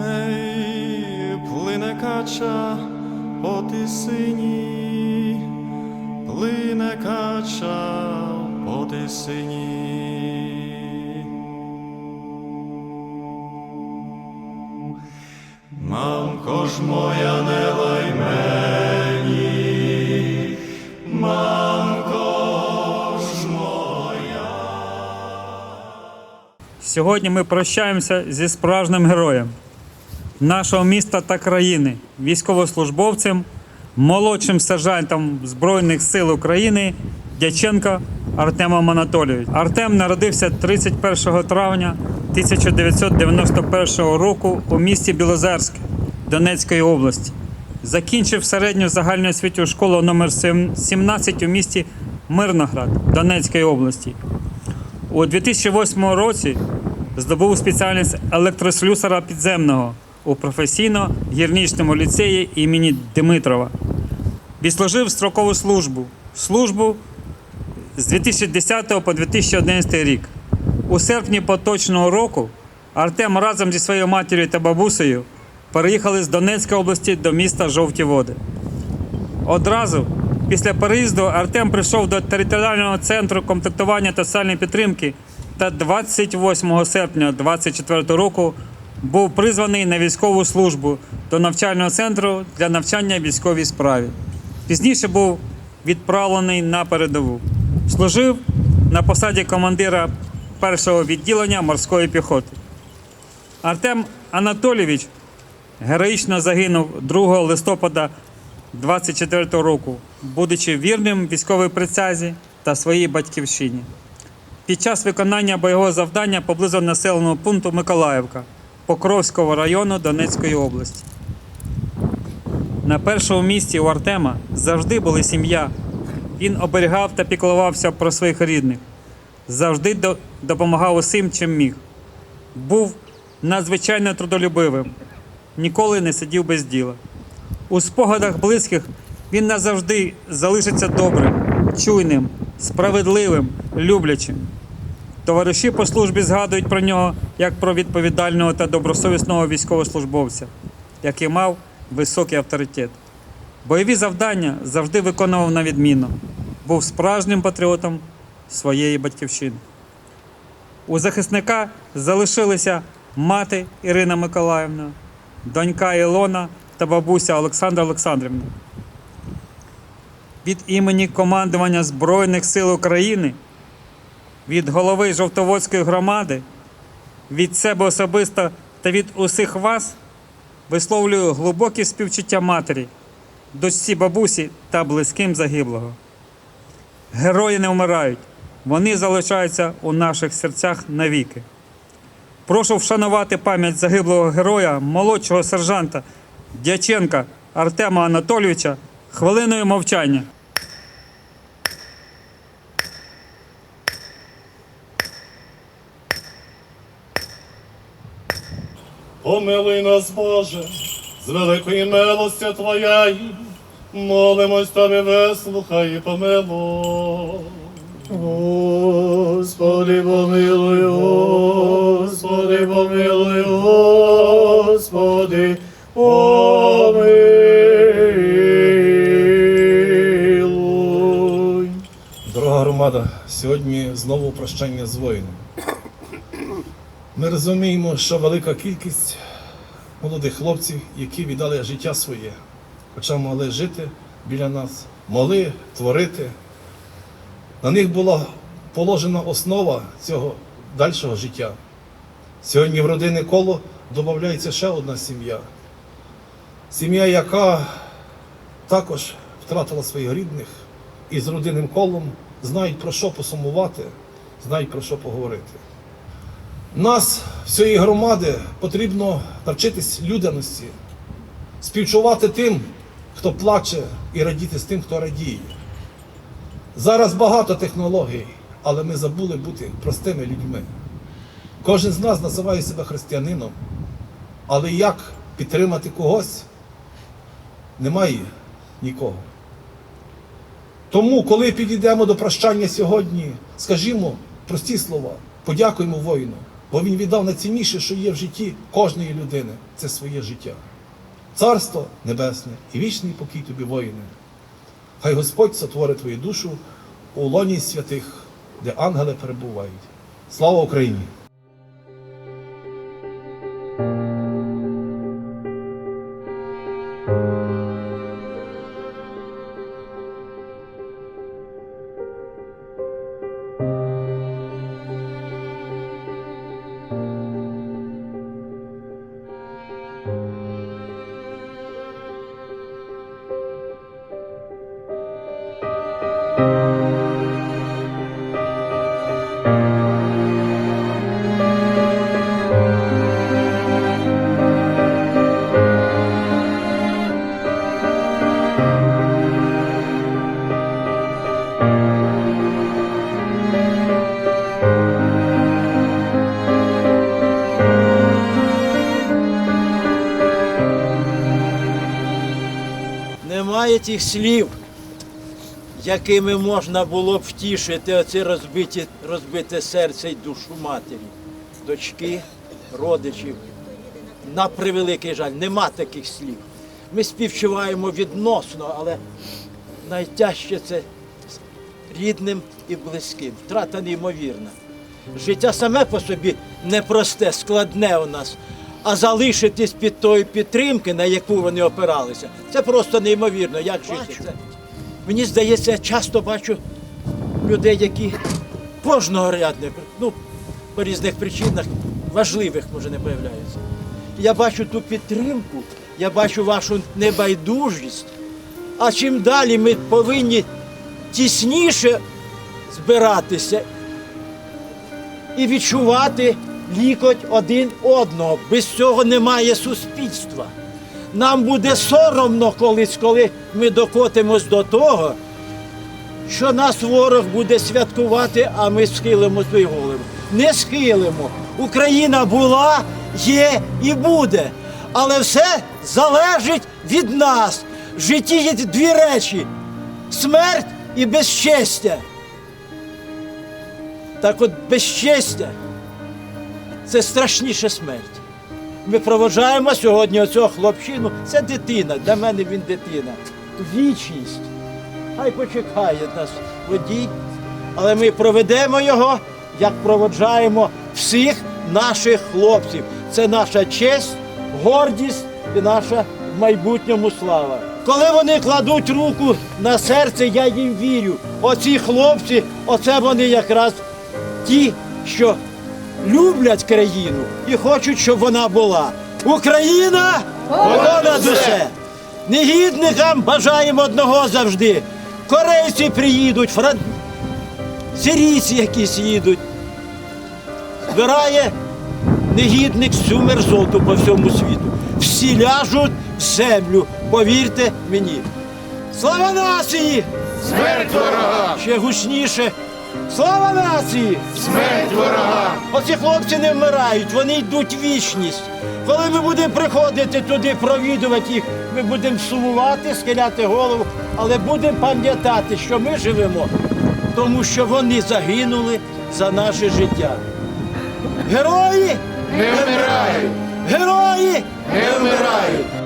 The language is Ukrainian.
Ей, плине кача по тисині, плине кача по тисині. Мамко ж моя не лай мені, мамко моя. Сьогодні ми прощаємося зі справжнім героєм нашого міста та країни, військовослужбовцем, молодшим сержантом Збройних сил України Дяченка Артемом Анатолійовичем. Артем народився 31 травня 1991 року у місті Білозерськ Донецької області. Закінчив середню загальноосвітню школу номер 17 у місті Мирноград Донецької області. У 2008 році здобув спеціальність електрослюсара підземного у професійно-гірничному ліцеї імені Димитрова. Відслужив строкову службу. Службу з 2010 по 2011 рік. У серпні поточного року Артем разом зі своєю матір'ю та бабусею переїхали з Донецької області до міста Жовті Води. Одразу після переїзду Артем прийшов до територіального центру комплектування та соціальної підтримки та 28 серпня 2024 року був призваний на військову службу до навчального центру для навчання військовій справі. Пізніше був відправлений на передову. Служив на посаді командира першого відділення морської піхоти. Артем Анатолійович героїчно загинув 2 листопада 24 року, будучи вірним військовій присязі та своїй батьківщині. Під час виконання бойового завдання поблизу населеного пункту Миколаївка Покровського району Донецької області. На першому місці у Артема завжди була сім'я. Він оберігав та піклувався про своїх рідних, завжди допомагав усім, чим міг. Був надзвичайно трудолюбивим, ніколи не сидів без діла. У спогадах близьких він назавжди залишиться добрим, чуйним, справедливим, люблячим. Товариші по службі згадують про нього як про відповідального та добросовісного військовослужбовця, який мав високий авторитет. Бойові завдання завжди виконував на відмінно, був справжнім патріотом своєї батьківщини. У захисника залишилися мати Ірина Миколаївна, донька Ілона та бабуся Олександра Олександрівна. Від імені командування Збройних сил України, від голови Жовтоводської громади, від себе особисто та від усіх вас висловлюю глибокі співчуття матері, дочці бабусі та близьким загиблого. Герої не вмирають, вони залишаються у наших серцях навіки. Прошу вшанувати пам'ять загиблого героя, молодшого сержанта Дяченка Артема Анатолійовича хвилиною мовчання. Помилуй нас, Боже, з великої милості Твоєї, молимось Тобі, вислухай і помилуй. Господи, помилуй, Господи, помилуй, Господи, помилуй. Дорога громада, сьогодні знову прощання з воїном. Ми розуміємо, що велика кількість молодих хлопців, які віддали життя своє, хоча могли жити біля нас, могли творити. На них була положена основа цього дальшого життя. Сьогодні в родинне коло додається ще одна сім'я. Сім'я, яка також втратила своїх рідних і з родинним колом знають про що посумувати, знають про що поговорити. Нас, всієї громади, потрібно навчитись людяності, співчувати тим, хто плаче, і радіти з тим, хто радіє. Зараз багато технологій, але ми забули бути простими людьми. Кожен з нас називає себе християнином, але як підтримати когось, немає нікого. Тому, коли підійдемо до прощання сьогодні, скажімо прості слова, подякуємо воїну, бо він віддав найцінніше, що є в житті кожної людини це своє життя. Царство небесне і вічний покій тобі, воїне. Хай Господь сотворить твою душу у лоні святих, де ангели перебувають. Слава Україні! Немає тих слів, якими можна було б втішити оце розбиті, розбите серце й душу матері, дочки, родичів. На превеликий жаль, нема таких слів. Ми співчуваємо відносно, але найтяжче це рідним і близьким. Втрата неймовірна. Життя саме по собі непросте, складне у нас. А залишитись під тої підтримки, на яку вони опиралися, це просто неймовірно. Як жити? Це, мені здається, я часто бачу людей, які кожного рядне, ну, по різних причинах, важливих, може, не появляються. Я бачу ту підтримку, я бачу вашу небайдужість. А чим далі ми повинні тісніше збиратися і відчувати лікоть один одного. Без цього немає суспільства. Нам буде соромно колись, коли ми докотимось до того, що нас ворог буде святкувати, а ми схилимо свої голови. Не схилимо. Україна була, є і буде. Але все залежить від нас. В житті є дві речі: смерть і безчестя. Так от безчестя це страшніше смерть. Ми проводжаємо сьогодні оцього хлопчину. Це дитина, для мене він дитина. Вічність. Хай почекає нас водій, але ми проведемо його, як проводжаємо всіх наших хлопців. Це наша честь, гордість і наша в майбутньому слава. Коли вони кладуть руку на серце, я їм вірю. Оці хлопці, оце вони якраз ті, що люблять країну і хочуть, щоб вона була. Україна понад усе. Негідникам бажаємо одного завжди. Корейці приїдуть, фран... сирійці якісь їдуть. Збирає негідник всю мерзоту по всьому світу. Всі ляжуть в землю, повірте мені. Слава нації! Смерть ворогам! Ще гучніше. Слава нації! Смерть ворогам! Оці хлопці не вмирають, вони йдуть в вічність. Коли ми будемо приходити туди, провідувати їх, ми будемо сумувати, схиляти голову, але будемо пам'ятати, що ми живемо, тому що вони загинули за наше життя. Герої! Не вмирають! Герої! Не вмирають!